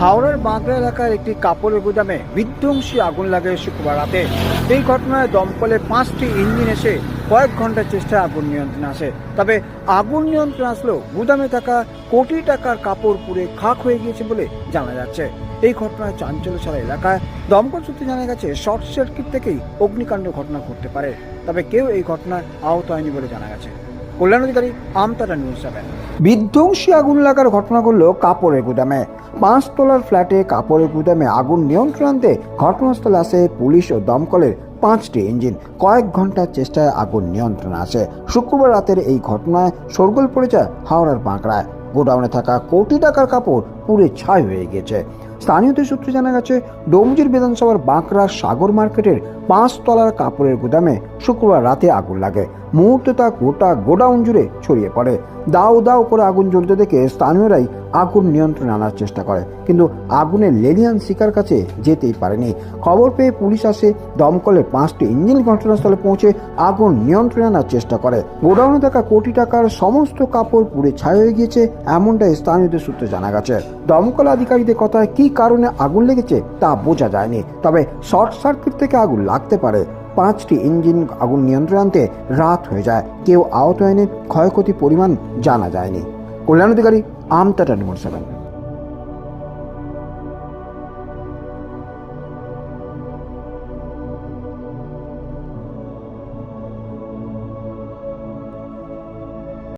হাওড়ার বাঁকড়া এলাকার একটি কাপড়ের গুদামে বিধ্বংসী আগুন লাগে শুক্রবার রাতে। এই ঘটনায় দমকলে পাঁচটি ইঞ্জিন এসে কয়েক ঘণ্টার চেষ্টায় আগুন নিয়ন্ত্রণে আসে। তবে আগুন নিয়ন্ত্রণে আসলেও গুদামে থাকা কোটি টাকার কাপড় পুড়ে খাক হয়ে গিয়েছে বলে জানা যাচ্ছে। এই ঘটনায় চাঞ্চল্য ছাড়া এলাকায় দমকল সূত্রে জানা গেছে, শর্ট সার্কিট থেকেই অগ্নিকাণ্ড ঘটনা ঘটতে পারে। তবে কেউ এই ঘটনায় আহত হয়নি বলে জানা গেছে। কল্যাণ অধিকারী আমতারা নিউজ সেভেন। বিধ্বংসী আগুন লাগার ঘটনা কাপড়ের গুদামে। পাঁচতলার ফ্ল্যাটে কাপড়ের গুদামে আগুন নিয়ন্ত্রণ আনতে ঘটনাস্থলে আসে পুলিশ ও দমকলের পাঁচটি ইঞ্জিন। কয়েক ঘণ্টার চেষ্টায় আগুন নিয়ন্ত্রণ আসে। শুক্রবার রাতের এই ঘটনায় সরগোল পড়ে যায় হাওড়ার বাঁকড়ায়। গোডাউনে থাকা কোটি টাকার কাপড় পুড়ে ছাই হয়ে গেছে স্থানীয়দের সূত্রে জানা গেছে, ডোমজির বিধানসভার বাঁকড়া সাগর মার্কেটের পাঁচ তলার কাপড়ের গুদামে শুক্রবার রাতে আগুন লাগে। মুহূর্তে তা গোটা গোডাউন জুড়ে ছড়িয়ে পড়ে। দাও দাও করে আগুন জ্বলতে দেখে স্থানীয়রাই আগুন নিয়ন্ত্রণে আনার চেষ্টা করে। কিন্তু আগুনের লেলিয়ান শিকার কাছে যেতেই পারেনি। খবর পেয়ে পুলিশ আসে দমকলের পাঁচটি ইঞ্জিন ঘটনাস্থলে পৌঁছে আগুন নিয়ন্ত্রণে আনার চেষ্টা করে। গোডাউনে থাকা কোটি টাকার সমস্ত কাপড় পুড়ে ছাই হয়ে গিয়েছে, এমনটাই স্থানীয়দের সূত্রে জানা গেছে। দমকল আধিকারিকদের কথায় কি কারণে আগুন লেগেছে তা বোঝা যায়নি। তবে শর্ট সার্কিট থেকে আগুন লাগতে পারে। পাঁচটি ইঞ্জিন আগুন নিয়ন্ত্রণে আনতে রাত হয়ে যায়। কেউ আহত হয়নি ক্ষয়ক্ষতি পরিমাণ জানা যায়নি। কল্যাণ অধিকারী আমতাটা নম্বর সেভেন